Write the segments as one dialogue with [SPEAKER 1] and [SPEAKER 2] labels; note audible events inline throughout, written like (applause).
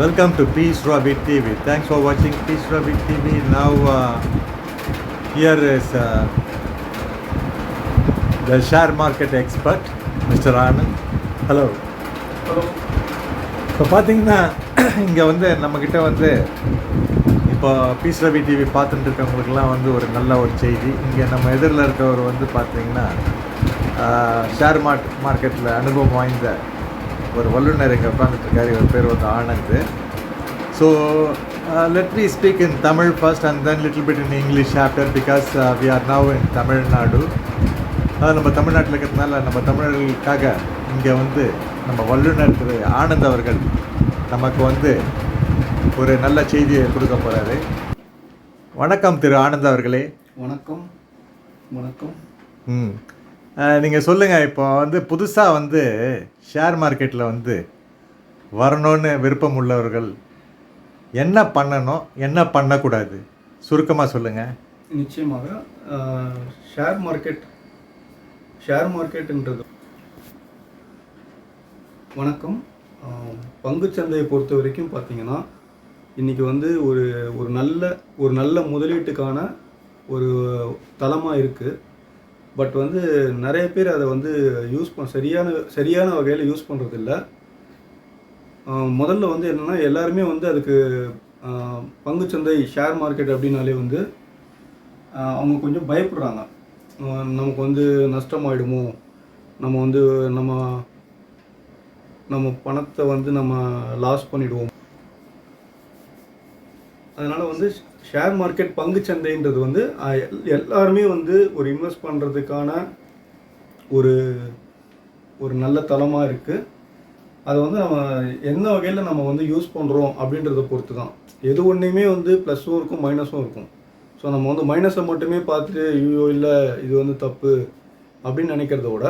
[SPEAKER 1] Peace Rabbit TV. Thanks for watching Peace Rabbit TV. Now, uh, here is uh, the share market expert, Mr. Anand. Hello. இப்போ பார்த்தீங்கன்னா (clears throat) இங்கே வந்து நம்மக்கிட்ட வந்து இப்போ பீஸ் ரவி டிவி பார்த்துட்டு இருக்கவங்களுக்குலாம் வந்து ஒரு நல்ல ஒரு செய்தி இங்கே நம்ம எதிரில் இருக்கவர் வந்து பார்த்தீங்கன்னா ஷேர் மார்க் மார்க்கெட்டில் அனுபவம் வாய்ந்த ஒரு வல்லுநர் இங்கே உட்காந்துட்ருக்காரு இவர் பேர் வந்து Anand. So let me speak in Tamil first and then little bit in English after because we are now in Tamil Nadu அதாவது நம்ம தமிழ்நாட்டில் இருக்கிறதுனால நம்ம தமிழர்களுக்காக இங்கே வந்து நம்ம வல்லுநர் திரு ஆனந்த் அவர்கள் நமக்கு வந்து ஒரு நல்ல செய்தியை கொடுக்க போகிறாரு வணக்கம் திரு ஆனந்த் அவர்களே.
[SPEAKER 2] வணக்கம். வணக்கம்.
[SPEAKER 1] ம். நீங்கள் சொல்லுங்கள் இப்போ வந்து புதுசாக வந்து ஷேர் மார்க்கெட்டில் வந்து வரணும்னு விருப்பம் உள்ளவர்கள் என்ன பண்ணணும் என்ன பண்ணக்கூடாது? சுருக்கமாக சொல்லுங்கள்
[SPEAKER 2] நிச்சயமாக ஷேர் மார்க்கெட் ஷேர் மார்க்கெட்டுன்றது வணக்கம். பங்குச்சந்தையை பொறுத்த வரைக்கும் பார்த்தீங்கன்னா இன்றைக்கி வந்து ஒரு ஒரு நல்ல ஒரு நல்ல முதலீட்டுக்கான ஒரு தளமாக இருக்குது பட் வந்து நிறைய பேர் அதை வந்து யூஸ் பண்ண சரியான சரியான வகையில் யூஸ் பண்ணுறதில்ல முதல்ல வந்து என்னென்னா எல்லாருமே வந்து அதுக்கு பங்குச்சந்தை ஷேர் மார்க்கெட் அப்படின்னாலே வந்து அவங்க கொஞ்சம் பயப்படுறாங்க. நமக்கு வந்து நஷ்டமாயிடுமோ? நம்ம வந்து நம்ம நம்ம பணத்தை வந்து நம்ம லாஸ் பண்ணிவிடுவோம் அதனால் வந்து ஷேர் மார்க்கெட் பங்குச்சந்தைன்றது வந்து எல்- எல்லாருமே வந்து ஒரு இன்வெஸ்ட் பண்ணுறதுக்கான ஒரு ஒரு நல்ல தளமாக இருக்குது அதை வந்து நம்ம எந்த வகையில் நம்ம வந்து யூஸ் பண்ணுறோம் அப்படின்றத பொறுத்து தான் எது ஒன்றையுமே வந்து ப்ளஸ்ஸும் இருக்கும் மைனஸும் இருக்கும். ஸோ நம்ம வந்து மைனஸை மட்டுமே பார்த்துட்டு ஐயோ இல்லை இது வந்து தப்பு அப்படின்னு நினைக்கிறத விட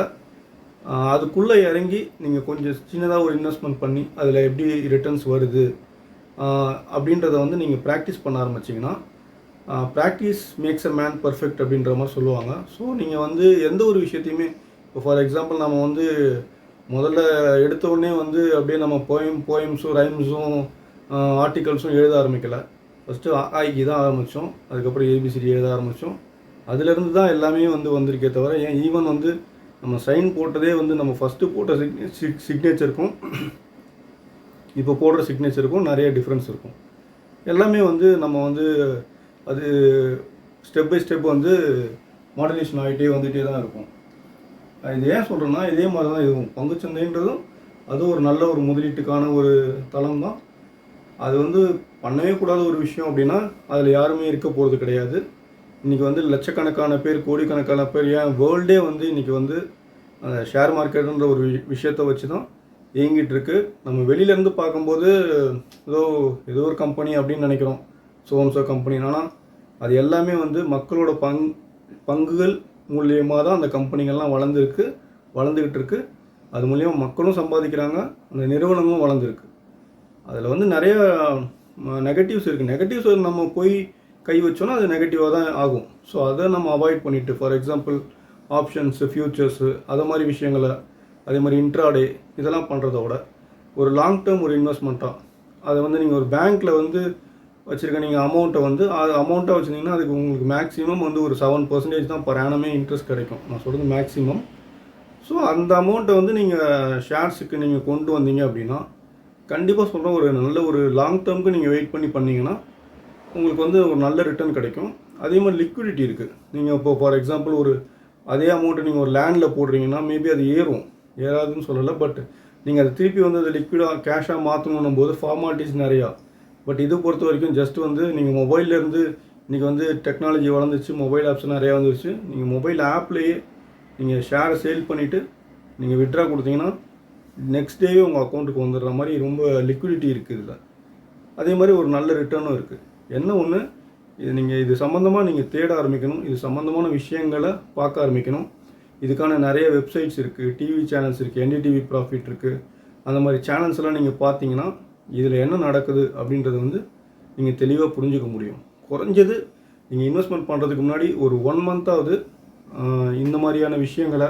[SPEAKER 2] அதுக்குள்ளே இறங்கி நீங்கள் கொஞ்சம் சின்னதாக ஒரு இன்வெஸ்ட்மெண்ட் பண்ணி அதில் எப்படி ரிட்டர்ன்ஸ் வருது அப்படின்றத வந்து நீங்கள் ப்ராக்டிஸ் பண்ண ஆரம்பிச்சிங்கன்னா practice makes a man perfect அப்படின்ற மாதிரி சொல்லுவாங்க. ஸோ நீங்கள் வந்து எந்த ஒரு விஷயத்தையுமே இப்போ ஃபார் எக்ஸாம்பிள் நம்ம வந்து முதல்ல எடுத்த உடனே வந்து அப்படியே நம்ம போயம் போயம்ஸும் ரைம்ஸும் ஆர்டிகல்ஸும் எழுத ஆரம்பிக்கலை. ஃபஸ்ட்டு ஆய்க்கு தான் ஆரம்பித்தோம் அதுக்கப்புறம் ஏபிசிடி எழுத ஆரம்பித்தோம் அதுலேருந்து தான் எல்லாமே வந்து வந்திருக்கே தவிர ஏன் ஈவன் வந்து நம்ம சைன் போட்டதே வந்து நம்ம ஃபஸ்ட்டு போட்ட சிக் சிக்னேச்சருக்கும் இப்போ போடுற சிக்னேச்சருக்கும் நிறைய டிஃப்ரென்ஸ் இருக்கும். எல்லாமே வந்து நம்ம வந்து அது ஸ்டெப் பை ஸ்டெப் வந்து மாடர்னேஷன் ஆகிட்டே வந்துகிட்டே தான் இருக்கும். இது ஏன் சொல்கிறேன்னா இதே மாதிரி தான் இதுவும் பங்குச்சந்தைன்றதும் அது ஒரு நல்ல ஒரு முதலீட்டுக்கான ஒரு தளம் தான். அது வந்து பண்ணவே கூடாத ஒரு விஷயம் அப்படின்னா அதில் யாருமே இருக்க போகிறது கிடையாது. இன்றைக்கி வந்து லட்சக்கணக்கான பேர் கோடிக்கணக்கான பேர் ஏன் வேர்ல்டே வந்து இன்றைக்கி வந்து அந்த ஷேர் மார்க்கெட்டுன்ற ஒரு வி- விஷயத்தை வச்சு தான் இயங்கிட்டு இருக்கு நம்ம வெளியிலேருந்து பார்க்கும்போது ஏதோ ஏதோ ஒரு கம்பெனி அப்படின்னு நினைக்கிறோம். சோம்சோ கம்பெனி ஆனால் அது எல்லாமே வந்து மக்களோட பங் பங்குகள் மூலியமாக தான் அந்த கம்பெனிகள்லாம் வளர்ந்துருக்கு வளர்ந்துக்கிட்டு இருக்கு அது மூலியமாக மக்களும் சம்பாதிக்கிறாங்க அந்த நிறுவனமும் வளர்ந்துருக்கு. அதில் வந்து நிறைய நெகட்டிவ்ஸ் இருக்குது நெகட்டிவ்ஸ் நம்ம போய் கை வச்சோன்னா அது நெகட்டிவாக தான் ஆகும். ஸோ அதை நம்ம அவாய்ட் பண்ணிவிட்டு ஃபார் எக்ஸாம்பிள் ஆப்ஷன்ஸு ஃப்யூச்சர்ஸு அது மாதிரி விஷயங்களை அதே மாதிரி இன்ட்ராடே இதெல்லாம் பண்ணுறதோட ஒரு லாங் டேர்ம் ஒரு இன்வெஸ்ட்மெண்ட்டாக அதை வந்து நீங்கள் ஒரு பேங்க்கில் வந்து வச்சுருக்க நீங்கள் அமௌண்ட்டை வந்து அது அமௌண்ட்டாக வச்சுருந்தீங்கன்னா அதுக்கு உங்களுக்கு மேக்ஸிமம் வந்து ஒரு செவன் பர்சன்டேஜ் தான் பர் ஆனமே இன்ட்ரெஸ்ட் கிடைக்கும். நான் சொல்கிறது மேக்ஸிமம் ஸோ அந்த அமௌண்ட்டை வந்து நீங்கள் ஷேர்ஸுக்கு நீங்கள் கொண்டு வந்தீங்க அப்படின்னா கண்டிப்பாக சொல்கிறேன் ஒரு நல்ல ஒரு லாங் டேர்முக்கு நீங்கள் வெயிட் பண்ணி பண்ணிங்கன்னா உங்களுக்கு வந்து ஒரு நல்ல ரிட்டர்ன் கிடைக்கும். அதே மாதிரி லிக்விடிட்டி இருக்குது நீங்கள் இப்போ ஃபார் எக்ஸாம்பிள் ஒரு அதே அமௌண்ட்டை நீங்கள் ஒரு லேண்டில் போடுறீங்கன்னா மேபி அது ஏறும். ஏறாதுன்னு சொல்லலை பட் நீங்கள் அதை திருப்பி வந்து அதை லிக்விடாக கேஷாக மாற்றணும் போது ஃபார்மாலிட்டிஸ் நிறையா. பட் இது பொறுத்த வரைக்கும் ஜஸ்ட் வந்து நீங்கள் மொபைல்லேருந்து இன்றைக்கி வந்து டெக்னாலஜி வளர்ந்துச்சு மொபைல் ஆப்ஸ் நிறையா வந்துருச்சு. நீங்கள் மொபைல் ஆப்லேயே நீங்கள் ஷேரை சேல் பண்ணிவிட்டு நீங்கள் விட்ரா கொடுத்தீங்கன்னா நெக்ஸ்ட் டேவே உங்கள் அக்கௌண்ட்டுக்கு வந்துடுற மாதிரி ரொம்ப லிக்விடிட்டி இருக்குது இதில். அதே மாதிரி ஒரு நல்ல ரிட்டர்னும் இருக்குது என்ன ஒன்று இது நீங்கள் இது சம்மந்தமாக நீங்கள் தேட ஆரம்பிக்கணும். இது சம்மந்தமான விஷயங்களை பார்க்க ஆரம்பிக்கணும். இதுக்கான நிறைய வெப்சைட்ஸ் இருக்குது டிவி சேனல்ஸ் இருக்குது என்டிடிவி ப்ராஃபிட் இருக்குது அந்த மாதிரி சேனல்ஸ் எல்லாம் நீங்கள் பார்த்தீங்கன்னா இதில் என்ன நடக்குது அப்படின்றத வந்து நீங்கள் தெளிவாக புரிஞ்சுக்க முடியும். குறைஞ்சது நீங்கள் இன்வெஸ்ட்மெண்ட் பண்ணுறதுக்கு முன்னாடி ஒரு ஒன் மந்த்தாவது இந்த மாதிரியான விஷயங்களை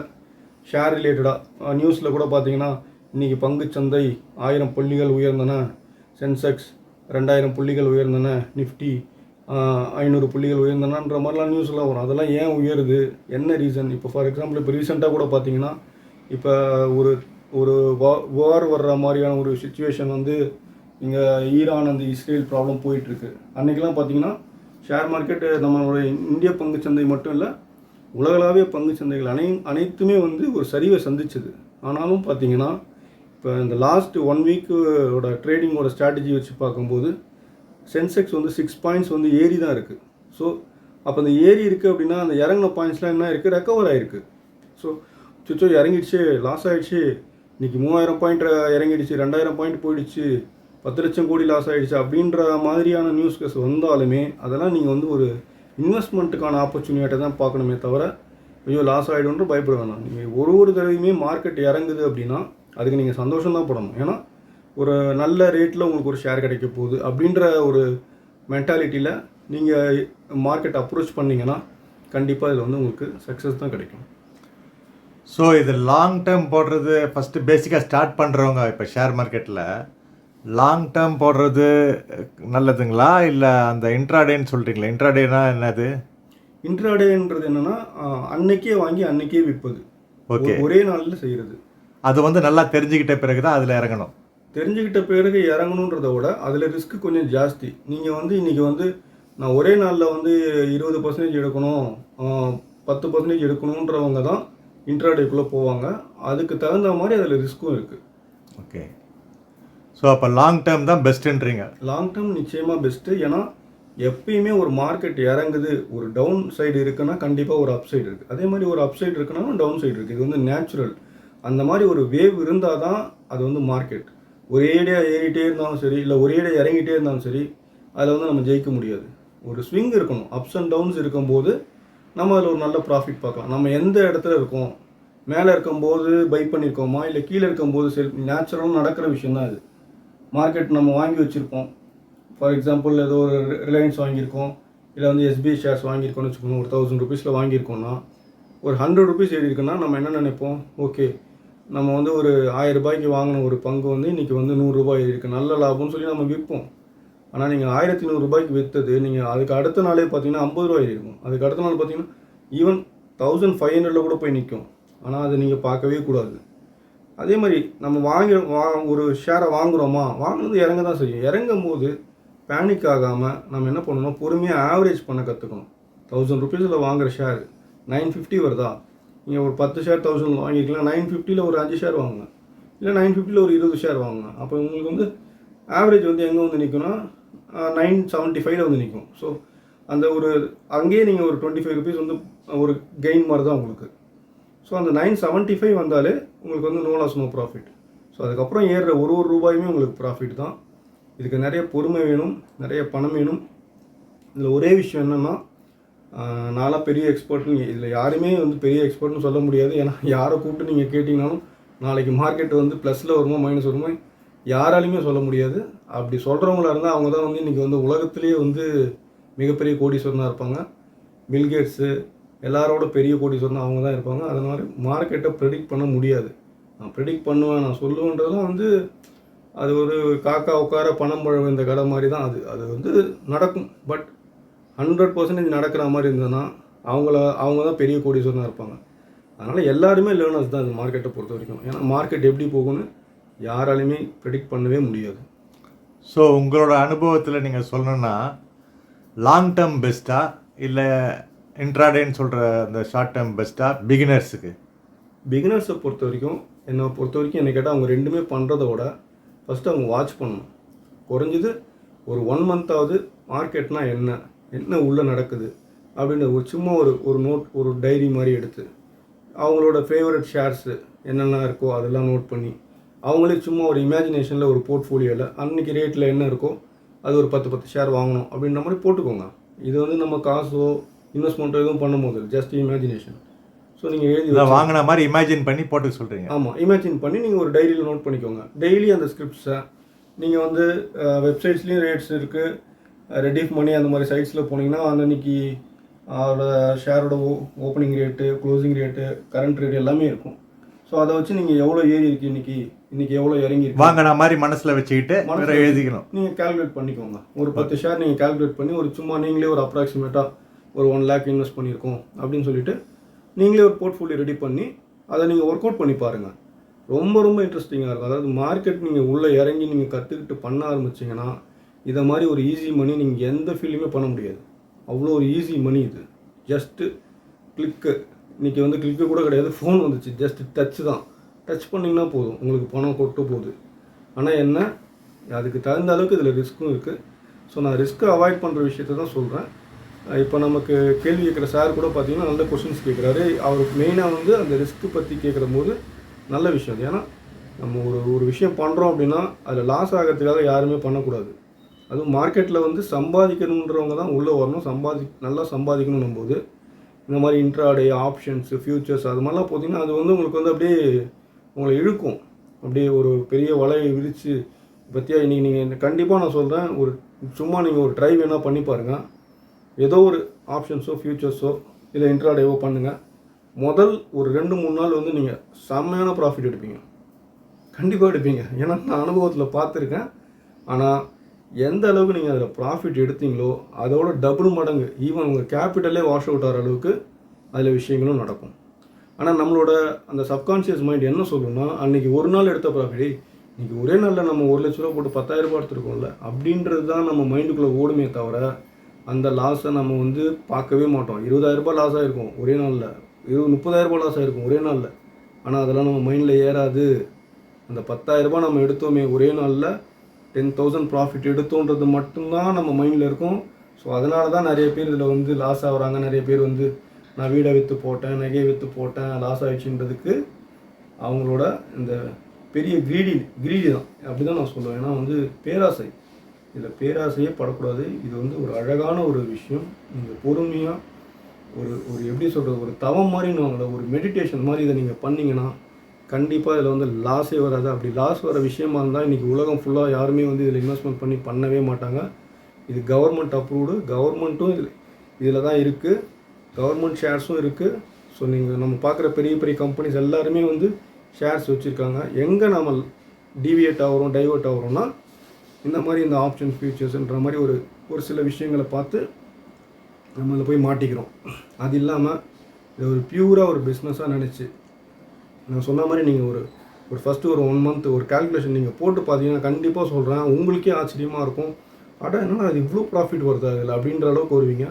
[SPEAKER 2] ஷேர் ரிலேட்டடாக நியூஸில் கூட பார்த்தீங்கன்னா இன்றைக்கி பங்குச்சந்தை ஆயிரம் புள்ளிகள் உயர்ந்தன சென்செக்ஸ் ரெண்டாயிரம் புள்ளிகள் உயர்ந்தன நிஃப்டி ஐநூறு புள்ளிகள் உயர்ந்தனான்ற மாதிரிலாம் நியூஸ்லாம் வரும். அதெல்லாம் ஏன் உயருது? என்ன ரீசன் இப்போ ஃபார் எக்ஸாம்பிள் இப்போ ரீசெண்டாக கூட பார்த்தீங்கன்னா இப்போ ஒரு ஒரு வார் வர்ற மாதிரியான ஒரு சுச்சுவேஷன் வந்து இங்கே ஈரான் அந்த இஸ்ரேல் ப்ராப்ளம் போயிட்டுருக்கு. அன்றைக்கெலாம் பார்த்தீங்கன்னா ஷேர் மார்க்கெட்டு நம்மளுடைய இந்திய பங்குச் சந்தை மட்டும் இல்லை உலகளாவிய பங்குச் சந்தைகள் அனை அனைத்துமே வந்து ஒரு சரிவை சந்திச்சுது. ஆனாலும் பார்த்தீங்கன்னா இப்போ இந்த லாஸ்ட் ஒன் வீக்கோட ட்ரேடிங்கோட ஸ்ட்ராட்டஜி வச்சு பார்க்கும்போது சென்செக்ஸ் வந்து சிக்ஸ் பாயிண்ட்ஸ் வந்து ஏறி தான் இருக்குது ஸோ அப்போ அந்த ஏறி இருக்குது அப்படின்னா அந்த இறங்கின பாயிண்ட்ஸ்லாம் என்ன இருக்குது ரெக்கவர் ஆகிருக்கு ஸோ சுச்சோ இறங்கிடுச்சு லாஸ் ஆகிடுச்சு இன்றைக்கி மூவாயிரம் பாயிண்ட் இறங்கிடுச்சு ரெண்டாயிரம் பாயிண்ட் போயிடுச்சு. பத்து லட்சம் கோடி லாஸ் ஆகிடுச்சு அப்படின்ற மாதிரியான நியூஸ் கேஸ் வந்தாலுமே அதெல்லாம் நீங்கள் வந்து ஒரு இன்வெஸ்ட்மெண்ட்டுக்கான ஆப்பர்ச்சுனிட்டியை தான் பார்க்கணுமே தவிர ஐயோ லாஸ் ஆகிடும்ன்ற பயப்பட வேணாம். நீங்கள் ஒரு ஒரு தடவையுமே மார்க்கெட் இறங்குது அப்படின்னா அதுக்கு நீங்கள் சந்தோஷம் தான் படணும். ஏன்னா ஒரு நல்ல ரேட்டில் உங்களுக்கு ஒரு ஷேர் கிடைக்க போகுது அப்படின்ற ஒரு மென்டாலிட்டியில் நீங்கள் மார்க்கெட் அப்ரோச் பண்ணீங்கன்னா கண்டிப்பாக இதில் வந்து உங்களுக்கு சக்ஸஸ் தான் கிடைக்கும்.
[SPEAKER 1] ஸோ இது லாங் டேர்ம் போடுறது ஃபஸ்ட்டு பேசிக்காக ஸ்டார்ட் பண்ணுறவங்க இப்போ ஷேர் மார்க்கெட்டில் லாங் டேர்ம் போடுறது நல்லதுங்களா? இல்லை அந்த இன்ட்ராடேன்னு சொல்கிறீங்களா இன்ட்ராடேனா என்னது?
[SPEAKER 2] இன்ட்ராடேன்றது என்னன்னா அன்னைக்கே வாங்கி அன்னைக்கே விற்பது
[SPEAKER 1] ஓகே
[SPEAKER 2] ஒரே நாளில் செய்கிறது
[SPEAKER 1] அது வந்து நல்லா தெரிஞ்சுக்கிட்ட பிறகு தான் அதில் இறங்கணும்.
[SPEAKER 2] தெரிஞ்சுக்கிட்ட பிறகு இறங்கணுன்றத விட அதில் ரிஸ்க் கொஞ்சம் ஜாஸ்தி. நீங்கள் வந்து இன்றைக்கி வந்து நான் ஒரே நாளில் வந்து இருபது பர்சன்டேஜ் எடுக்கணும் பத்து பர்சன்டேஜ் எடுக்கணுன்றவங்க தான் இன்ட்ராடேக்குள்ளே போவாங்க. அதுக்கு தகுந்த மாதிரி அதில் ரிஸ்க்கும் இருக்குது
[SPEAKER 1] ஓகே ஸோ அப்போ லாங் டேர்ம் தான் பெஸ்ட்டுன்றீங்க
[SPEAKER 2] லாங் டேர்ம் நிச்சயமாக பெஸ்ட்டு ஏன்னா எப்பயுமே ஒரு மார்க்கெட் இறங்குது ஒரு டவுன் சைடு இருக்குன்னா கண்டிப்பாக ஒரு அப் சைடு இருக்குது அதே மாதிரி ஒரு அப் சைடு இருக்குன்னா டவுன் சைடு இருக்குது இது வந்து நேச்சுரல் அந்த மாதிரி ஒரு வேவ் இருந்தால் தான் அது வந்து மார்க்கெட் ஒரேடியாக ஏறிட்டே இருந்தாலும் சரி இல்லை ஒரேடியாக இறங்கிட்டே இருந்தாலும் சரி அதில் வந்து நம்ம ஜெயிக்க முடியாது. ஒரு ஸ்விங் இருக்கணும் அப்ஸ் அண்ட் டவுன்ஸ் இருக்கும்போது நம்ம அதில் ஒரு நல்ல ப்ராஃபிட் பார்க்கலாம். நம்ம எந்த இடத்துல இருக்கோம்? மேலே இருக்கும்போது பை பண்ணியிருக்கோமா இல்லை கீழே இருக்கும்போது செல் நேச்சுரலாக நடக்கிற விஷயம் தான் இது மார்க்கெட் நம்ம வாங்கி வச்சுருப்போம். ஃபார் எக்ஸாம்பிள் ஏதோ ஒரு ரிலையன்ஸ் வாங்கியிருக்கோம். இல்லை வந்து எஸ்பிஐ ஷேர்ஸ் வாங்கியிருக்கோம்னு வச்சுக்கோங்க. ஒரு தௌசண்ட் ருபீஸில் வாங்கியிருக்கோம்னா ஒரு ஹண்ட்ரட் ருபீஸ் ஏறி இருக்குன்னா நம்ம என்ன நினைப்போம்? ஓகே நம்ம வந்து ஒரு ஆயிரம் ரூபாய்க்கு வாங்கின ஒரு பங்கு வந்து இன்றைக்கி வந்து நூறுரூபா இருக்குது இருக்கு. நல்ல லாபம்னு சொல்லி நம்ம விற்போம் ஆனால் நீங்கள் ஆயிரத்தி நூறுரூபாய்க்கு விற்றது நீங்கள் அதுக்கு அடுத்த நாளே பார்த்தீங்கன்னா ஐம்பது ரூபாய் இருக்கும். அதுக்கு அடுத்த நாள் பார்த்தீங்கன்னா ஈவன் தௌசண்ட் ஃபைவ் ஹண்ட்ரடில் கூட போய் நிற்கும் ஆனால் அதை நீங்கள் பார்க்கவே கூடாது. அதே மாதிரி நம்ம வாங்கி வா ஒரு ஷேரை வாங்குறோமா? வாங்கினது இறங்க தான் செய்யும். இறங்கும் போது பேனிக் ஆகாமல் நம்ம என்ன பண்ணணும்? பொறுமையாக ஆவரேஜ் பண்ண கற்றுக்கணும் தௌசண்ட் ருபீஸில் வாங்குற ஷேர் நைன் ஃபிஃப்டி வருதா? நீங்கள் ஒரு பத்து ஷேர் தௌசண்ட் வாங்கிக்கலாம் நைன் ஃபிஃப்டியில் ஒரு அஞ்சு ஷேர் வாங்குங்க. இல்லை நைன் ஃபிஃப்டியில் ஒரு இருபது ஷேர் வாங்குங்க. அப்போ உங்களுக்கு வந்து ஆவரேஜ் வந்து எங்கே வந்து நிற்கும்னா நைன் செவன்ட்டி ஃபைவ்ல வந்து நிற்கும் ஸோ அந்த ஒரு அங்கேயே நீங்கள் ஒரு டுவெண்ட்டி ஃபைவ் ருபீஸ் வந்து ஒரு கெயின் மாதிரி தான் உங்களுக்கு. ஸோ அந்த நைன் செவன்ட்டி ஃபைவ் வந்தாலே உங்களுக்கு வந்து no loss no profit so அதுக்கப்புறம் ஏறுற ஒரு ஒரு ரூபாயுமே உங்களுக்கு ப்ராஃபிட் தான். இதுக்கு நிறைய பொறுமை வேணும் நிறைய பணம் வேணும். இதில் ஒரே விஷயம் என்னென்னா நான்லாம் பெரிய எக்ஸ்பர்ட்னு இதில் யாருமே வந்து பெரிய எக்ஸ்பர்ட்னு சொல்ல முடியாது. ஏன்னா யாரை கூப்பிட்டு நீங்கள் கேட்டிங்கனாலும் நாளைக்கு மார்க்கெட் வந்து ப்ளஸில் வருமா மைனஸ் வருமா யாராலையுமே சொல்ல முடியாது. அப்படி சொல்கிறவங்களா இருந்தால் அவங்க தான் வந்து இன்றைக்கி வந்து உலகத்துலேயே வந்து மிகப்பெரிய கோடீஸ்வரனாக இருப்பாங்க. பில்கேட்ஸு எல்லாரோட பெரிய கோடீஸ்வரனாக அவங்க தான் இருப்பாங்க அதனால மார்க்கெட்டை ப்ரெடிக்ட் பண்ண முடியாது. நான் ப்ரெடிக்ட் பண்ணுவேன் நான் சொல்லுவேன்றதெல்லாம் வந்து அது ஒரு காக்கா உட்கார பணம் பழம் இந்த கடை மாதிரி தான் அது. அது வந்து நடக்கும். பட் ஹண்ட்ரட் பர்சன்டேஜ் நடக்கிற மாதிரி இருந்ததுன்னா அவங்கள அவங்க தான் பெரிய கோடீஸ்வரனாக இருப்பாங்க. அதனால் எல்லாருமே லேர்னர்ஸ் தான் இந்த மார்க்கெட்டை பொறுத்த வரைக்கும். ஏன்னா மார்க்கெட் எப்படி போகும்னு யாராலையுமே ப்ரெடிக்ட் பண்ணவே முடியாது.
[SPEAKER 1] ஸோ உங்களோட அனுபவத்தில் நீங்கள் சொல்லணும்னா லாங் டேர்ம் பெஸ்ட்டா இல்லை இன்ட்ராடேன்னு சொல்கிற அந்த ஷார்ட் டேர்ம் பெஸ்ட்டா பிகினர்ஸுக்கு
[SPEAKER 2] பிகினர்ஸை பொறுத்த வரைக்கும் என்னை பொறுத்த வரைக்கும் என்ன கேட்டால் அவங்க ரெண்டுமே பண்ணுறத விட ஃபஸ்ட்டு அவங்க வாட்ச் பண்ணணும். குறைஞ்சது ஒரு ஒன் மந்த்தாவது மார்க்கெட்னா என்ன? என்ன உள்ளே நடக்குது அப்படின்னு ஒரு சும்மா ஒரு ஒரு நோட் ஒரு டைரி மாதிரி எடுத்து அவங்களோட ஃபேவரட் ஷேர்ஸு என்னென்ன இருக்கோ அதெல்லாம் நோட் பண்ணி அவங்களே சும்மா ஒரு இமேஜினேஷனில் ஒரு போர்ட்ஃபோலியோவில் அன்னைக்கு ரேட்டில் என்ன இருக்கோ அது ஒரு பத்து பத்து ஷேர் வாங்கணும் அப்படின்ற மாதிரி போட்டுக்கோங்க. இது வந்து நம்ம காசோ இன்வெஸ்ட்மெண்ட்டோ எதுவும் பண்ணும்போது ஜஸ்ட் இமேஜினேஷன் ஸோ நீங்கள் எழுதி
[SPEAKER 1] வாங்கின மாதிரி இமேஜின் பண்ணி போட்டு சொல்கிறீங்க
[SPEAKER 2] ஆமாம் இமேஜின் பண்ணி நீங்கள் ஒரு டைரியில் நோட் பண்ணிக்கோங்க. டெய்லி அந்த ஸ்கிரிப்ட்ஸை நீங்கள் வந்து வெப்சைட்ஸ்லேயும் ரேட்ஸ் இருக்குது ரெடிஃப் மணி அந்த மாதிரி சைட்ஸில் போனீங்கன்னா அன்னன்னைக்கு அதோட ஷேரோட ஓ opening rate closing rate current rate எல்லாமே இருக்கும். ஸோ அதை வச்சு நீங்கள் எவ்வளோ ஏறி இருக்கு இன்னைக்கு? இன்னைக்கு எவ்வளோ இறங்கி
[SPEAKER 1] வாங்கின மாதிரி மனசுல வச்சுக்கிட்டு
[SPEAKER 2] மனசுல
[SPEAKER 1] எழுதிக்கணும்.
[SPEAKER 2] நீங்கள் கால்குலேட் பண்ணிக்கோங்க. ஒரு பத்து ஷேர் நீங்கள் கால்குலேட் பண்ணி ஒரு சும்மா நீங்களே ஒரு அப்ராக்சிமேட்டாக ஒரு ஒன் லேக் இன்வெஸ்ட் பண்ணியிருக்கோம் அப்படின்னு சொல்லிட்டு நீங்களே ஒரு போர்ட்ஃபோலியோ ரெடி பண்ணி அதை நீங்கள் ஒர்க் அவுட் பண்ணி பாருங்கள் ரொம்ப ரொம்ப இன்ட்ரெஸ்டிங்காக இருக்கும். அதாவது மார்க்கெட் நீங்கள் உள்ளே இறங்கி நீங்கள் கற்றுக்கிட்டு பண்ண ஆரம்பிச்சிங்கன்னா இதை மாதிரி ஒரு ஈஸி மணி நீங்கள் எந்த ஃபீல்டுமே பண்ண முடியாது. அவ்வளோ ஒரு ஈஸி மணி இது. ஜஸ்ட்டு கிளிக்கு இன்றைக்கி வந்து கிளிக்கு கூட கிடையாது ஃபோன் வந்துச்சு. ஜஸ்ட்டு டச் தான். டச் பண்ணிங்கன்னா போதும். உங்களுக்கு பணம் கொட்டு போகுது ஆனால் என்ன? அதுக்கு தகுந்த அளவுக்கு இதில் ரிஸ்க்கும் இருக்குது ஸோ நான் ரிஸ்க்கை அவாய்ட் பண்ணுற விஷயத்தை தான் சொல்கிறேன் இப்போ நமக்கு கேள்வி கேட்குற சார் கூட பார்த்தீங்கன்னா நல்ல கொஷின்ஸ் கேட்குறாரு. அவர் மெயினாக வந்து அந்த ரிஸ்க்கு பற்றி கேட்குற போது நல்ல விஷயம். அது ஏன்னா நம்ம ஒரு ஒரு விஷயம் பண்ணுறோம் அப்படின்னா அதில் லாஸ் ஆகிறதுக்காக யாருமே பண்ணக்கூடாது. அதுவும் மார்க்கெட்டில் வந்து சம்பாதிக்கணுன்றவங்க தான் உள்ளே வரணும். சம்பாதி நல்லா சம்பாதிக்கணும் போது இந்த மாதிரி இன்ட்ராடே ஆப்ஷன்ஸு ஃபியூச்சர்ஸ் அது மாதிரிலாம் போட்டிங்கன்னா அது வந்து உங்களுக்கு வந்து அப்படியே உங்களை இழுக்கும். அப்படியே ஒரு பெரிய வலையை விரித்து பற்றியா இன்றைக்கி நீங்கள் கண்டிப்பாக நான் சொல்கிறேன் ஒரு சும்மா நீங்கள் ஒரு ட்ரை வேணால் பண்ணி பாருங்கள் ஏதோ ஒரு ஆப்ஷன்ஸோ ஃபியூச்சர்ஸோ இல்லை இன்ட்ராடேவோ பண்ணுங்கள் முதல் ஒரு ரெண்டு மூணு நாள் வந்து நீங்கள் செம்மையான ப்ராஃபிட் எடுப்பீங்க. கண்டிப்பாக எடுப்பீங்க. ஏன்னா நான் அனுபவத்தில் பார்த்துருக்கேன். ஆனால் எந்த அளவுக்கு நீங்கள் அதில் ப்ராஃபிட் எடுத்தீங்களோ அதோட டபுள் மடங்கு ஈவன் உங்கள் கேபிட்டலே வாஷ் அவுட் ஆகிற அளவுக்கு அதில் விஷயங்களும் நடக்கும். ஆனால் நம்மளோட அந்த சப்கான்ஷியஸ் மைண்ட் என்ன சொல்லணும்னா அன்றைக்கி ஒரு நாள் எடுத்த ப்ராஃபிட் இன்றைக்கி ஒரே நாளில் நம்ம ஒரு லட்ச ரூபா போட்டு பத்தாயிரம் ரூபா எடுத்துருக்கோம்ல அப்படின்றது தான் நம்ம மைண்டுக்குள்ளே ஓடுமே தவிர அந்த லாஸை நம்ம வந்து பார்க்கவே மாட்டோம். இருபதாயிரரூபா லாஸ் ஆகிருக்கும் ஒரே நாளில். இருபது முப்பதாயிரரூபா லாஸ் ஆகிருக்கும் ஒரே நாளில். ஆனால் அதெல்லாம் நம்ம மைண்டில் ஏறாது. அந்த பத்தாயிரரூபா நம்ம எடுத்தோமே ஒரே நாளில் டென் தௌசண்ட் ப்ராஃபிட் எடுத்தோன்றது மட்டும்தான் நம்ம மைண்டில் இருக்கும். ஸோ அதனால தான் நிறைய பேர் இதில் வந்து லாஸ் ஆகுறாங்க. நிறைய பேர் வந்து நான் வீடை விற்று போட்டேன் நகையை விற்று போட்டேன் லாஸ் ஆகிடுச்சுன்றதுக்கு அவங்களோட இந்த பெரிய கிரீடி கிரீடி தான். அப்படி தான் நான் சொல்லுவேன். ஏன்னா வந்து பேராசை. இதில் பேராசையே படக்கூடாது. இது வந்து ஒரு அழகான ஒரு விஷயம். நீங்கள் பொறுமையாக ஒரு ஒரு எப்படி சொல்கிறது ஒரு தவம் மாதிரின்னு ஒரு மெடிடேஷன் மாதிரி இதை நீங்கள் பண்ணிங்கன்னா கண்டிப்பாக இதில் வந்து லாஸே வராது. அப்படி லாஸ் வர விஷயமா இருந்தால் இன்றைக்கி உலகம் ஃபுல்லாக யாருமே வந்து இதில் இன்வெஸ்ட்மெண்ட் பண்ணி பண்ணவே மாட்டாங்க. இது கவர்மெண்ட் அப்ரூவ்டு கவர்மெண்ட்டும் இதில் இதில் தான் இருக்குது கவர்மெண்ட் ஷேர்ஸும் இருக்குது ஸோ நீங்கள் நம்ம பார்க்குற பெரிய பெரிய கம்பெனிஸ் எல்லாருமே வந்து ஷேர்ஸ் வச்சுருக்காங்க. எங்கே நம்ம டிவியேட் ஆகிறோம் டைவர்ட் ஆகிறோம்னா இந்த மாதிரி இந்த ஆப்ஷன் ஃபியூச்சர்ஸ்ன்ற மாதிரி ஒரு ஒரு சில விஷயங்களை பார்த்து நம்ம அதில் போய் மாட்டிக்கிறோம். அது இல்லாமல் இது ஒரு பியூராக ஒரு பிஸ்னஸாக நினச்சி நான் சொன்ன மாதிரி நீங்கள் ஒரு ஒரு ஃபஸ்ட்டு ஒரு ஒன் மந்த் ஒரு கால்குலேஷன் நீங்கள் போட்டு பார்த்தீங்கன்னா கண்டிப்பாக சொல்கிறேன் உங்களுக்கே ஆச்சரியமாக இருக்கும். அட என்னன்னா அது இவ்வளோ ப்ராஃபிட் வருது அதில் அப்படின்ற அளவுக்கு வருவீங்க.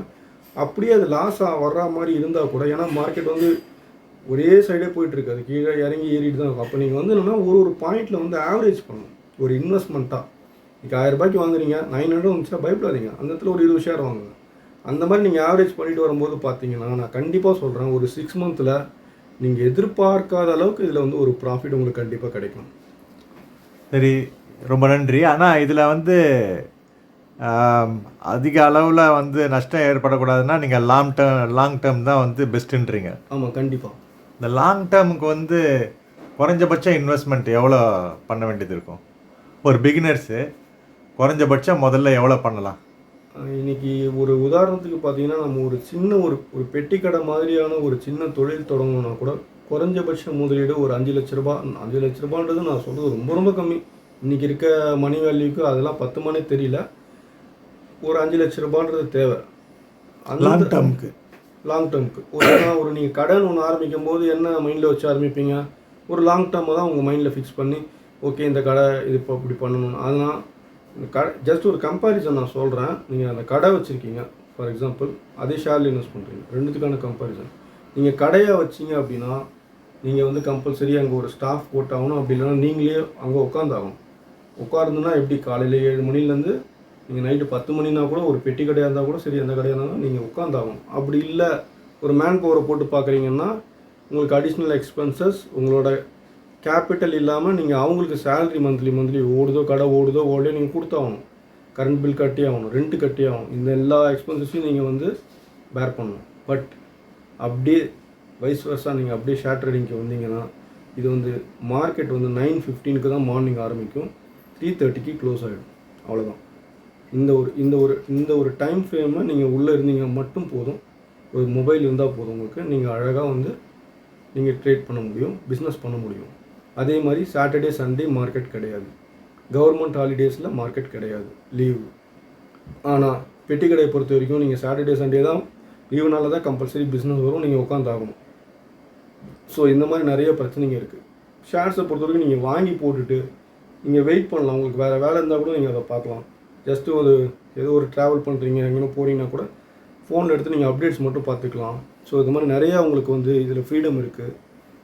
[SPEAKER 2] அப்படியே அது லாஸாக வர்ற மாதிரி இருந்தால் கூட ஏன்னா மார்க்கெட் வந்து ஒரே சைடே போயிட்டுருக்கு. அது கீழே இறங்கி ஏறிட்டு தான் இருக்கும். அப்போ நீங்கள் வந்து என்னென்னா ஒரு ஒரு பாயிண்டில் வந்து ஆவரேஜ் பண்ணணும். ஒரு இன்வெஸ்ட்மெண்ட்டாக இன்றைக்கி ஆயிரம் ரூபாய்க்கு வாங்குறீங்க நைன் ஹண்ட்ரட் வந்துச்சுன்னா பயப்படாதீங்க. அந்த இடத்துல ஒரு இருபது ஷேர் வாங்குங்க. அந்த மாதிரி நீங்கள் ஆவரேஜ் பண்ணிட்டு வரும்போது பார்த்தீங்கன்னா நான் கண்டிப்பாக சொல்கிறேன் ஒரு சிக்ஸ் மந்த்தில் நீங்கள் எதிர்பார்க்காத அளவுக்கு இதில் வந்து ஒரு ப்ராஃபிட் உங்களுக்கு கண்டிப்பாக கிடைக்கும்.
[SPEAKER 1] சரி ரொம்ப நன்றி. ஆனால் இதில் வந்து அதிக அளவில் வந்து நஷ்டம் ஏற்படக்கூடாதுன்னா நீங்கள் லாங் டேர்ம் லாங் டேர்ம் தான் வந்து பெஸ்ட்டுன்றீங்க
[SPEAKER 2] ஆமாம் கண்டிப்பாக
[SPEAKER 1] இந்த லாங் டேர்முக்கு வந்து குறைஞ்சபட்ச இன்வெஸ்ட்மெண்ட் எவ்வளோ பண்ண வேண்டியது இருக்கும்? ஒரு பிகினர்ஸு குறைஞ்சபட்சம் முதல்ல எவ்வளோ பண்ணலாம்?
[SPEAKER 2] இன்னைக்கு ஒரு உதாரணத்துக்கு பார்த்தீங்கன்னா நம்ம ஒரு சின்ன ஒரு ஒரு பெட்டி கடை மாதிரியான ஒரு சின்ன தொழில் தொடங்கணும்னா கூட குறைஞ்சபட்ச முதலீடு ஒரு அஞ்சு லட்ச ரூபாய் அஞ்சு லட்ச ரூபான்றது நான் சொல்கிறது ரொம்ப ரொம்ப கம்மி. இன்னைக்கு இருக்க மணி வேல்யூக்கு அதெல்லாம் பத்து மணி தெரியல. ஒரு அஞ்சு லட்ச ரூபான்றது தேவை.
[SPEAKER 1] லாங் டேர்முக்கு
[SPEAKER 2] லாங் டேர்முக்கு ஒரு ஒரு நீங்கள் கடன் ஒன்று ஆரம்பிக்கும் போது என்ன மைண்டில் வச்சு ஆரம்பிப்பீங்க? ஒரு லாங் டேர்மை தான் உங்கள் மைண்டில் ஃபிக்ஸ் பண்ணி ஓகே இந்த கடை இது இப்போ இப்படி பண்ணணும் அதனால் இந்த கடை ஜஸ்ட் ஒரு கம்பேரிசன் நான் சொல்கிறேன் நீங்கள் அந்த கடை வச்சுருக்கீங்க ஃபார் எக்ஸாம்பிள் அதே ஷேரில் இன்வெஸ்ட் பண்ணுறீங்க ரெண்டுத்துக்கான கம்பேரிசன் நீங்கள் கடையை வச்சீங்க அப்படின்னா நீங்கள் வந்து கம்பல்சரி அங்கே ஒரு ஸ்டாஃப் போட்டாகணும் அப்படி இல்லைன்னா நீங்களே அங்கே உட்காந்தாகணும் உட்காந்துன்னா எப்படி? காலையில் ஏழு மணிலேருந்து நீங்கள் நைட்டு பத்து மணினா கூட ஒரு பெட்டி கடையாக இருந்தால் கூட சரி எந்த கடையாக இருந்தாலும் நீங்கள் உட்காந்தாகணும் அப்படி இல்லை ஒரு மேன் பவரை போட்டு பார்க்குறீங்கன்னா உங்களுக்கு அடிஷ்னல் எக்ஸ்பென்சஸ் உங்களோட கேபிட்டல் இல்லாமல் நீங்கள் அவங்களுக்கு சேலரி மந்த்லி மந்த்லி ஓடுதோ கடை ஓடுதோ ஓடலையோ நீங்கள் கொடுத்தாகணும். கரண்ட் பில் கட்டி ஆகணும் ரெண்ட் கட்டி ஆகணும். இந்த எல்லா எக்ஸ்பென்சஸையும் நீங்கள் வந்து பேர் பண்ணணும். பட் அப்படியே வைஸ் வர்ஸாக நீங்கள் அப்படியே ஷேர் ட்ரேடிங்க்கு வந்தீங்கன்னா இது வந்து மார்க்கெட் வந்து நைன் ஃபிஃப்டீனுக்கு தான் மார்னிங் ஆரம்பிக்கும். த்ரீ தேர்ட்டிக்கு க்ளோஸ் ஆகிடும் அவ்வளோதான் இந்த ஒரு இந்த ஒரு இந்த ஒரு டைம் ஃப்ரேமில் நீங்கள் உள்ளே இருந்தீங்க மட்டும் போதும். ஒரு மொபைல் இருந்தால் போதும் உங்களுக்கு. நீங்கள் அழகாக வந்து நீங்கள் ட்ரேட் பண்ண முடியும் பிஸ்னஸ் பண்ண முடியும். அதே மாதிரி சாட்டர்டே சண்டே மார்க்கெட் கிடையாது. கவர்மெண்ட் ஹாலிடேஸில் மார்க்கெட் கிடையாது. லீவு ஆனால் பெட்டி கடையை பொறுத்த வரைக்கும் நீங்கள் சாட்டர்டே சண்டே தான் லீவுனால தான் கம்பல்சரி பிஸ்னஸ் வரும். நீங்கள் உட்காந்தாகணும் ஸோ இந்த மாதிரி நிறைய பிரச்சனைங்க இருக்குது ஷேர்ஸை பொறுத்த வரைக்கும் நீங்கள் வாங்கி போட்டுட்டு நீங்கள் வெயிட் பண்ணலாம். உங்களுக்கு வேறு வேலை இருந்தால் கூட நீங்கள் அதை பார்க்கலாம். ஜஸ்ட்டு ஒரு ஏதோ ஒரு ட்ராவல் பண்ணுறீங்க எங்கேனா போகிறீங்கன்னா கூட ஃபோனில் எடுத்து நீங்கள் அப்டேட்ஸ் மட்டும் பார்த்துக்கலாம். ஸோ இது மாதிரி நிறையா உங்களுக்கு வந்து இதில் ஃப்ரீடம் இருக்குது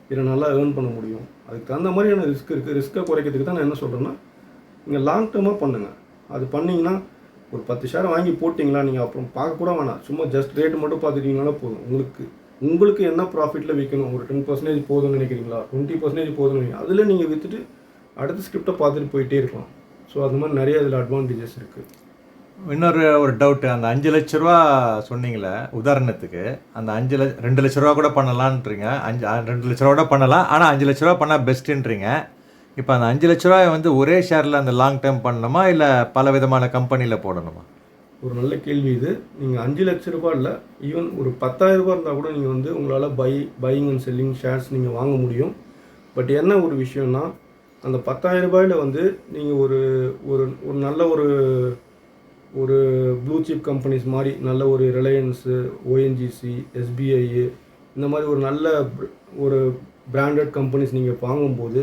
[SPEAKER 2] இதில் நல்லா ஏர்ன் பண்ண முடியும். அதுக்கு தகுந்த மாதிரியான ரிஸ்க் இருக்குது ரிஸ்க்கை குறைக்கிறதுக்கு தான் நான் என்ன சொல்கிறேன்னா நீங்கள் லாங் டேர்மாக பண்ணுங்கள் அது பண்ணிங்கன்னா ஒரு பத்து ஷேர் வாங்கி போட்டிங்களா நீங்கள் அப்புறம் பார்க்க கூட வேணாம். சும்மா ஜஸ்ட் ரேட்டு மட்டும் பார்த்துட்டீங்கன்னா போதும். உங்களுக்கு உங்களுக்கு என்ன ப்ராஃபிட்டில் விற்கணும் ஒரு டென் பர்சன்டேஜ் போதும்னு நினைக்கிறீங்களா? டுவெண்ட்டி பர்சன்டேஜ் போதும்னு நினைக்கிறீங்க அதில் நீங்கள் விற்றுட்டு அடுத்த ஸ்கிரிப்டை பார்த்துட்டு போயிட்டே இருக்கலாம். ஸோ அது மாதிரி நிறைய இதில் அட்வான்டேஜஸ் இருக்குது
[SPEAKER 1] இன்னொரு ஒரு டவுட்டு அந்த அஞ்சு லட்ச ரூபா சொன்னீங்களே உதாரணத்துக்கு அந்த அஞ்சு லட்ச ரெண்டு லட்ச ரூபா கூட பண்ணலான்றீங்க அஞ்சு ரெண்டு லட்ச ரூபா கூட பண்ணலாம். ஆனால் அஞ்சு லட்ச ரூபா பண்ணால் பெஸ்ட்டுன்றீங்க இப்போ அந்த அஞ்சு லட்ச ரூபாய் வந்து ஒரே ஷேரில் அந்த லாங் டேர்ம் பண்ணணுமா? இல்லை பல விதமான கம்பெனியில் போடணுமா?
[SPEAKER 2] ஒரு நல்ல கேள்வி இது. நீங்கள் அஞ்சு லட்ச ரூபாய் இல்லை ஈவன் ஒரு பத்தாயிரம் ரூபாய் இருந்தால் கூட நீங்கள் வந்து உங்களால் buy buying and selling shares நீங்கள் வாங்க முடியும். பட் என்ன ஒரு விஷயம்னா அந்த பத்தாயிரம் ரூபாயில் வந்து நீங்கள் ஒரு ஒரு ஒரு நல்ல ஒரு ஒரு ப்ளூ சிப் கம்பெனிஸ் மாதிரி நல்ல ஒரு ரிலையன்ஸு ஓஎன்ஜிசி எஸ்பிஐ இந்த மாதிரி ஒரு நல்ல ஒரு பிராண்டட் கம்பெனிஸ் நீங்கள் வாங்கும்போது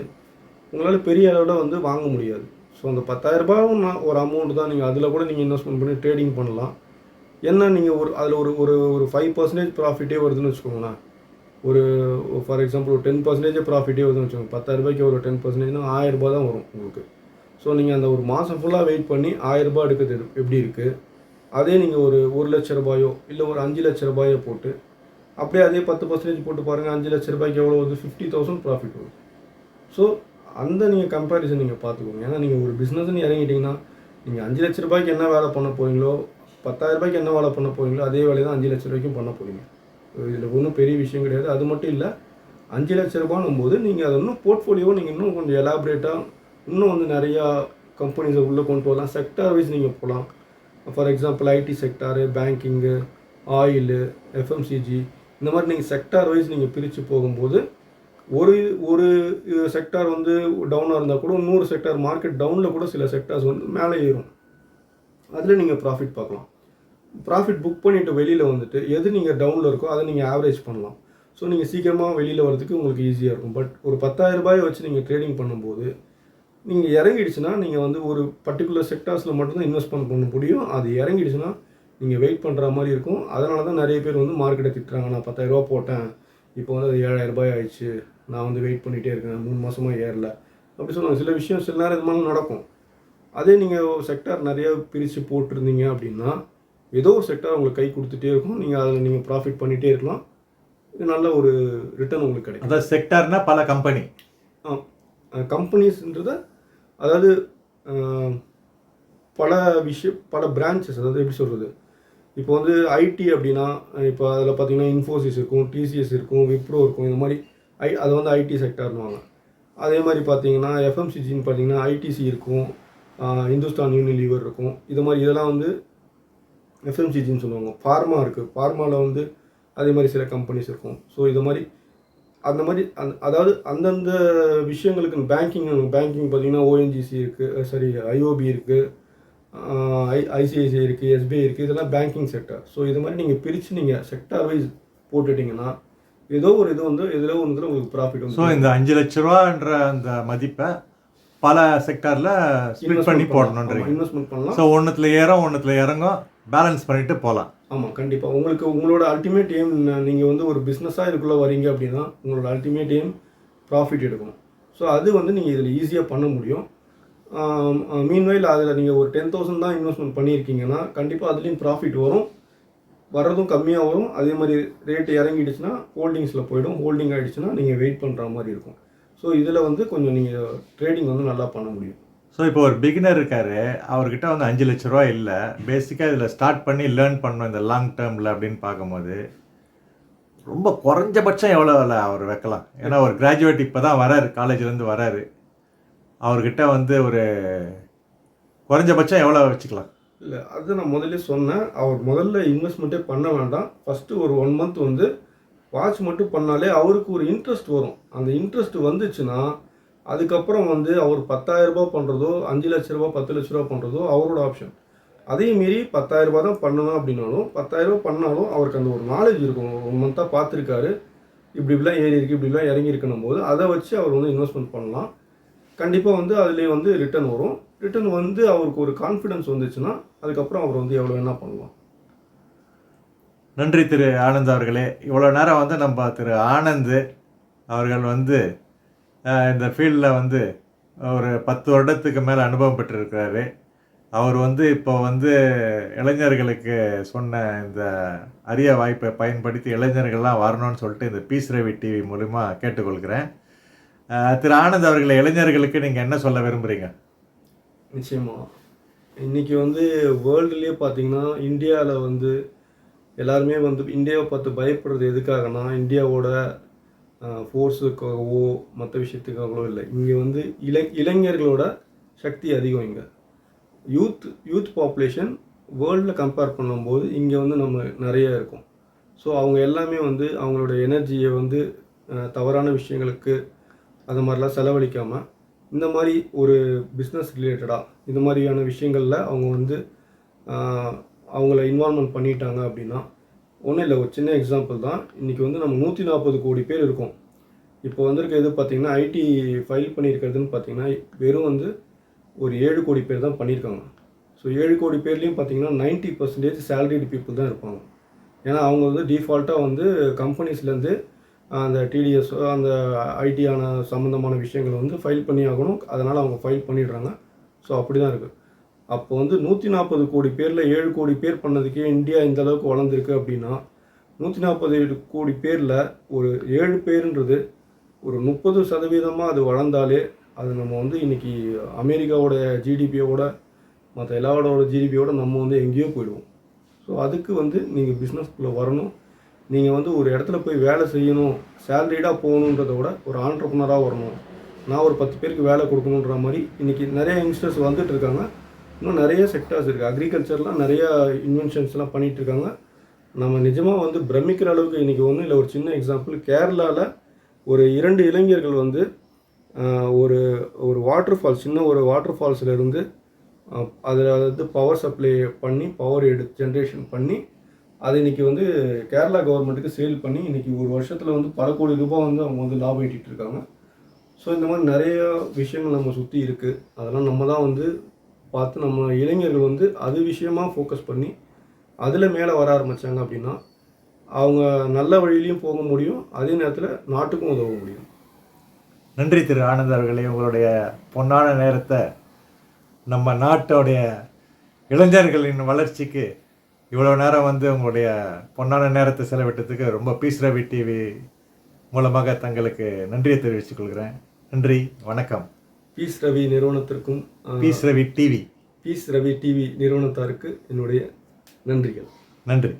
[SPEAKER 2] உங்களால் பெரிய அளவில் வந்து வாங்க முடியாது. ஸோ அந்த பத்தாயிரரூபாவும் நான் ஒரு அமௌண்ட் தான் நீங்கள் அதில் கூட நீங்கள் இன்வெஸ்ட்மெண்ட் பண்ணி ட்ரேடிங் பண்ணலாம். என்ன நீங்கள் ஒரு அதில் ஒரு ஒரு ஒரு ஃபைவ் பர்சன்டேஜ் ப்ராஃபிட்டே வருதுன்னு வச்சுக்கோங்களேன். ஒரு ஃபார் எக்ஸாம்பிள் ஒரு டென் பர்சன்டேஜ் ப்ராஃபிட்டே வருதுன்னு வச்சுக்கோங்க. பத்தாயிரரூபாய்க்கு ஒரு டென் பர்சன்டேஜ்னா ஆயிரரூபா தான் வரும் உங்களுக்கு. ஸோ நீங்கள் அந்த ஒரு மாதம் ஃபுல்லாக வெயிட் பண்ணி ஆயிரரூபா எடுக்கிறது எப்படி இருக்குது அதே நீங்கள் ஒரு ஒரு லட்ச ரூபாயோ இல்லை ஒரு அஞ்சு லட்ச ரூபாயோ போட்டு அப்படியே அதே பத்து பர்சன்டேஜ் போட்டு பாருங்கள் அஞ்சு லட்ச ரூபாய்க்கு எவ்வளோ வருது ஃபிஃப்டி தௌசண்ட் ப்ராஃபிட் வரும். ஸோ அந்த நீங்கள் கம்பேரிசன் நீங்கள் பார்த்துக்கோங்க. ஏன்னா நீங்கள் ஒரு பிஸ்னஸ்ன்னு இறங்கிட்டீங்கன்னா நீங்கள் அஞ்சு லட்ச ரூபாய்க்கு என்ன வேலை பண்ண போகிறீங்களோ பத்தாயிரம் ரூபாய்க்கு என்ன வேலை பண்ண போறீங்களோ அதே வேலையை தான் அஞ்சு லட்ச ரூபாய்க்கும் பண்ண போறீங்க. இதில் ஒன்றும் பெரிய விஷயம் கிடையாது. அது மட்டும் இல்லை அஞ்சு லட்ச ரூபான்னும் போது நீங்கள் அதை இன்னும் போர்ட்ஃபோலியோ நீங்கள் இன்னும் கொஞ்சம் எலாபரேட்டாக இன்னும் வந்து நிறையா கம்பெனிஸை உள்ளே கொண்டு வரலாம் செக்டார் வைஸ் நீங்கள் போகலாம். For example IT sector banking oil FMCG இந்த மாதிரி நீங்கள் செக்டார் வைஸ் நீங்கள் பிரித்து போகும்போது ஒரு ஒரு செக்டார் வந்து டவுனாக இருந்தால் கூட இன்னொரு செக்டார் மார்க்கெட் டவுனில் கூட சில செக்டார்ஸ் வந்து மேலே ஏறும். அதில் நீங்கள் ப்ராஃபிட் பார்க்கலாம். ப்ராஃபிட் புக் பண்ணிவிட்டு வெளியில் வந்துட்டு எது நீங்கள் டவுனில் இருக்கோ அதை நீங்கள் ஆவரேஜ் பண்ணலாம். ஸோ நீங்கள் சீக்கிரமாக வெளியில் வரதுக்கு உங்களுக்கு ஈஸியாக இருக்கும். பட் ஒரு 10000 ரூபாயை வச்சு நீங்கள் ட்ரேடிங் பண்ணும்போது நீங்கள் இறங்கிடுச்சுன்னா நீங்கள் வந்து ஒரு பர்டிகுலர் செக்டார்ஸில் மட்டும்தான் இன்வெஸ்ட்மெண்ட் பண்ண முடியும். அது இறங்கிடுச்சுன்னா நீங்கள் வெயிட் பண்ணுற மாதிரி இருக்கும். அதனால தான் நிறைய பேர் வந்து மார்க்கெட்டை திட்டுறாங்க. நான் 10000 ரூபாய் போட்டேன். இப்போ வந்து அது 7000 ரூபாய் ஆயிடுச்சு. நான் வந்து வெயிட் பண்ணிகிட்டே இருக்கேன். மூணு மாதமாக ஏறல. அப்படி சொல்லுவாங்க. சில விஷயம் சில நேரம் இது மாதிரி நடக்கும். அதே நீங்கள் செக்டார் நிறைய பிரித்து போட்டிருந்தீங்க அப்படின்னா ஏதோ ஒரு செக்டார் உங்களுக்கு கை கொடுத்துட்டே இருக்கும். நீங்கள் அதில் நீங்கள் ப்ராஃபிட் பண்ணிகிட்டே இருக்கலாம். இது நல்ல ஒரு ரிட்டர்ன் உங்களுக்கு கிடைக்கும்.
[SPEAKER 1] அதாவது செக்டார்னா பல கம்பெனி
[SPEAKER 2] கம்பெனிஸ்ன்றத அதாவது பல விஷயம் பல பிரான்ச்சஸ் அதாவது எப்படி சொல்கிறது இப்போ வந்து ஐடி அப்படின்னா இப்போ அதில் பார்த்தீங்கன்னா இன்ஃபோசிஸ் இருக்கும் டிசிஎஸ் இருக்கும் விப்ரோ இருக்கும் இந்த மாதிரி ஐ அதை வந்து ஐடி செக்டர்னுவாங்க அதே மாதிரி பார்த்தீங்கன்னா எஃப்எம்சிஜின்னு பார்த்தீங்கன்னா ஐடிசி இருக்கும் இந்துஸ்தான் யூனிலீவர் இருக்கும். இது மாதிரி இதெல்லாம் வந்து எஃப்எம்சிஜின்னு சொல்லுவாங்க. ஃபார்மா இருக்குது ஃபார்மாவில் வந்து அதே மாதிரி சில கம்பெனிஸ் இருக்கும். ஸோ இது மாதிரி அந்த மாதிரி அந்த அதாவது அந்தந்த விஷயங்களுக்கு பேங்கிங் பேங்கிங் பார்த்தீங்கன்னா ஓஎன்ஜிசி இருக்குது சாரி ஐஓபி இருக்குது ஐ ஐசிஐசிஐ இருக்குது எஸ்பிஐ இருக்குது இதெல்லாம் பேங்கிங் செக்டர் ஸோ இது மாதிரி நீங்கள் பிரித்து நீங்கள் செக்டார் வைஸ் போட்டுட்டிங்கன்னா ஏதோ ஒரு இது வந்து இதில் ஒரு இதில் உங்களுக்கு ப்ராஃபிட்
[SPEAKER 1] ஸோ இந்த அஞ்சு லட்ச ரூபான்ற அந்த மதிப்பை பல செக்டாரில் ஸ்ப்ளிட் பண்ணி போடணுன்றீங்க.
[SPEAKER 2] இன்வெஸ்ட்மெண்ட் பண்ணலாம்.
[SPEAKER 1] ஸோ ஒன்றுத்துல ஏறும் ஒன்றுத்துல இறங்கும் பேலன்ஸ் பண்ணிட்டு போகலாம்.
[SPEAKER 2] ஆமாம் கண்டிப்பாக உங்களுக்கு உங்களோட அல்டிமேட் எய்ம் நீங்கள் வந்து ஒரு பிஸ்னஸாக இதுக்குள்ளே வரீங்க அப்படின்னா உங்களோட அல்டிமேட் எய்ம் ப்ராஃபிட் எடுக்கணும் ஸோ அது வந்து நீங்கள் இதில் ஈஸியாக பண்ண முடியும். மீன்வைல் அதில் நீங்கள் ஒரு டென் தௌசண்ட் தான் இன்வெஸ்ட்மெண்ட் பண்ணியிருக்கீங்கன்னா கண்டிப்பாக அதுலேயும் ப்ராஃபிட் வரும். வர்றதும் கம்மியாக வரும். அதே மாதிரி ரேட் இறங்கிடுச்சுன்னா ஹோல்டிங்ஸில் போயிடும். ஹோல்டிங் ஆகிடுச்சுன்னா நீங்கள் வெயிட் பண்ணுற மாதிரி இருக்கும். ஸோ இதில் வந்து கொஞ்சம் நீங்கள் ட்ரேடிங் வந்து நல்லா பண்ண முடியும்.
[SPEAKER 1] ஸோ இப்போ ஒரு பிகினர் இருக்கார் அவர்கிட்ட வந்து அஞ்சு லட்ச ரூபா இல்லை. பேசிக்காக இதில் ஸ்டார்ட் பண்ணி லேர்ன் பண்ணணும் இந்த லாங் டேர்மில் அப்படின்னு பார்க்கும்போது ரொம்ப குறைஞ்சபட்சம் எவ்வளோ விலை அவர் வைக்கலாம்? ஏன்னா ஒரு கிராஜுவேட் இப்போ தான் வராரு காலேஜ்லேருந்து வராரு. அவர்கிட்ட வந்து ஒரு குறைஞ்சபட்சம் எவ்வளோ வச்சுக்கலாம்?
[SPEAKER 2] இல்லை அது நான் முதல்ல சொன்னேன். அவர் முதல்ல இன்வெஸ்ட்மெண்ட்டே பண்ண வேண்டாம். ஃபஸ்ட்டு ஒரு ஒன் மந்த் வந்து வாட்ச் மட்டும் பண்ணாலே அவருக்கு ஒரு இன்ட்ரெஸ்ட் வரும். அந்த இன்ட்ரெஸ்ட் வந்துச்சுன்னா அதுக்கப்புறம் வந்து அவர் 10000 ரூபாய் பண்ணுறதோ அஞ்சு லட்ச ரூபா பத்து லட்ச ரூபா பண்ணுறதோ அவரோட ஆப்ஷன் அதையும் மீறி 10000 ரூபாய் தான் பண்ணணும் அப்படின்னாலும் 10000 ரூபாய் பண்ணாலும் அவருக்கு அந்த ஒரு நாலேஜ் இருக்கும். ஒரு மந்த்தாக பார்த்துருக்காரு. இப்படி இப்படிலாம் ஏறி இருக்கு இப்படிலாம் இறங்கி இருக்கணும் போது அதை வச்சு அவர் வந்து இன்வெஸ்ட்மெண்ட் பண்ணலாம். கண்டிப்பாக வந்து அதுலேயே வந்து ரிட்டர்ன் வரும். ரிட்டர்ன் வந்து அவருக்கு ஒரு கான்ஃபிடன்ஸ் வந்துச்சுன்னா அதுக்கப்புறம் அவர் வந்து எவ்வளோ என்ன பண்ணலாம்.
[SPEAKER 1] நன்றி திரு ஆனந்த் அவர்களே. இவ்வளோ நேரம் வந்து நம்ம திரு ஆனந்த் அவர்கள் வந்து இந்த ஃபீல்டில் வந்து ஒரு பத்து வருடத்துக்கு மேலே அனுபவம் பெற்றிருக்கிறாரு. அவர் வந்து இப்போ வந்து இளைஞர்களுக்கு சொன்ன இந்த அரிய வாய்ப்பை பயன்படுத்தி இளைஞர்கள்லாம் வரணும்னு சொல்லிட்டு இந்த பீஸ் ரவி டிவி மூலிமா கேட்டுக்கொள்கிறேன். திரு ஆனந்த் அவர்களை இளைஞர்களுக்கு நீங்கள் என்ன சொல்ல விரும்புகிறீங்க
[SPEAKER 2] நிச்சயமாக இன்றைக்கி வந்து வேர்ல்டுலேயே பார்த்தீங்கன்னா இந்தியாவில் வந்து எல்லாருமே வந்து இந்தியாவை பார்த்து பயப்படுறது எதுக்காகனா இந்தியாவோட ஃபோர்ஸுக்காகவோ மற்ற விஷயத்துக்காகவோ இல்லை. இங்கே வந்து இளை இளைஞர்களோட சக்தி அதிகம் இங்கே. யூத் யூத் பாப்புலேஷன் வேர்ல்டில் கம்பேர் பண்ணும்போது இங்கே வந்து நம்ம நிறைய இருக்கும். ஸோ அவங்க எல்லாமே வந்து அவங்களோட எனர்ஜியை வந்து தவறான விஷயங்களுக்கு அது மாதிரிலாம் செலவழிக்காமல் இந்த மாதிரி ஒரு பிஸ்னஸ் ரிலேட்டடாக இந்த மாதிரியான விஷயங்களில் அவங்க வந்து அவங்கள இன்வால்மெண்ட் பண்ணிட்டாங்க அப்படின்னா ஒன்றும் இல்லை ஒரு சின்ன எக்ஸாம்பிள் தான். இன்றைக்கி வந்து நம்ம நூற்றி நாற்பது கோடி பேர் இருக்கோம். இப்போ வந்திருக்க இது பார்த்திங்கன்னா ஐடி ஃபைல் பண்ணியிருக்கிறதுன்னு பார்த்தீங்கன்னா வெறும் வந்து ஒரு ஏழு கோடி பேர் தான் பண்ணியிருக்காங்க. ஸோ ஏழு கோடி பேர்லேயும் பார்த்தீங்கன்னா நைன்ட்டி பர்சன்டேஜ் சேலரிடு பீப்புள் தான் இருப்பாங்க. ஏன்னா அவங்க வந்து டிஃபால்ட்டாக வந்து கம்பெனிஸ்லேருந்து அந்த டிடிஎஸ் அந்த ஐடியான சம்மந்தமான விஷயங்களை வந்து ஃபைல் பண்ணி ஆகணும். அதனால் அவங்க ஃபைல் பண்ணிடுறாங்க. ஸோ அப்படி தான் இருக்குது அப்போ வந்து நூற்றி நாற்பது கோடி பேரில் ஏழு கோடி பேர் பண்ணதுக்கே இந்தியா இந்த அளவுக்கு வளர்ந்துருக்கு அப்படின்னா நூற்றி நாற்பது கோடி பேரில் ஒரு ஏழு பேருன்றது ஒரு முப்பது சதவீதமாக அது வளர்ந்தாலே அது நம்ம வந்து இன்றைக்கி அமெரிக்காவோட ஜிடிபியோட மற்ற எல்லாரோட ஜிடிபியோட நம்ம வந்து எங்கேயோ போயிடுவோம். ஸோ அதுக்கு வந்து நீங்கள் பிஸ்னஸ்குள்ளே வரணும். நீங்கள் வந்து ஒரு இடத்துல போய் வேலை செய்யணும் சேலரிடாக போகணுன்றத விட ஒரு ஆண்டர்பனராக வரணும். நான் ஒரு பத்து பேருக்கு வேலை கொடுக்கணுன்ற மாதிரி இன்றைக்கி நிறைய யங்ஸ்டர்ஸ் வந்துட்டு இருக்காங்க. இன்னும் நிறைய செக்டர்ஸ் இருக்குது அக்ரிகல்ச்சர்லாம் நிறையா இன்வென்ஷன்ஸ்லாம் பண்ணிகிட்டு இருக்காங்க. நம்ம நிஜமாக வந்து பிரமிக்கிற அளவுக்கு இன்றைக்கி ஒன்றும் இல்லை. ஒரு சின்ன எக்ஸாம்பிள் கேரளாவில் ஒரு இரண்டு இளைஞர்கள் வந்து ஒரு ஒரு வாட்டர் ஃபால்ஸ் சின்ன ஒரு வாட்டர் ஃபால்ஸ்லேருந்து அதில் வந்து பவர் சப்ளை பண்ணி பவர் எடு ஜென்ரேஷன் பண்ணி அதை இன்னைக்கு வந்து கேரளா கவர்மெண்ட்டுக்கு சேல் பண்ணி இன்றைக்கி ஒரு வருஷத்தில் வந்து பல கோடி ரூபாய் வந்து அவங்க வந்து லாபம் ஈட்டிகிட்டு இருக்காங்க. ஸோ இந்த மாதிரி நிறைய விஷயங்கள் நம்ம சுற்றி இருக்குது அதெல்லாம் நம்ம தான் வந்து பார்த்து நம்ம இளைஞர்கள் வந்து அது விஷயமாக ஃபோக்கஸ் பண்ணி அதில் மேலே வர ஆரம்பித்தாங்க அப்படின்னா அவங்க நல்ல வழியிலையும் போக முடியும் அதே நேரத்தில் நாட்டுக்கும் உதவ முடியும்.
[SPEAKER 1] நன்றி திரு ஆனந்த் அவர்களே உங்களுடைய பொன்னான நேரத்தை நம்ம நாட்டோடைய இளைஞர்களின் வளர்ச்சிக்கு இவ்வளோ நேரம் வந்து உங்களுடைய பொன்னான நேரத்தை செலவிட்டதுக்கு ரொம்ப பீஸ் ரவி டிவி மூலமாக தங்களுக்கு நன்றியை தெரிவித்துக் கொள்கிறேன். நன்றி வணக்கம்.
[SPEAKER 2] பீஸ் ரவி நிறுவனத்திற்கும்
[SPEAKER 1] piece Ravi TV
[SPEAKER 2] piece Ravi TV நிறுவனத்தாருக்கு என்னுடைய நன்றிகள்.
[SPEAKER 1] நன்றி.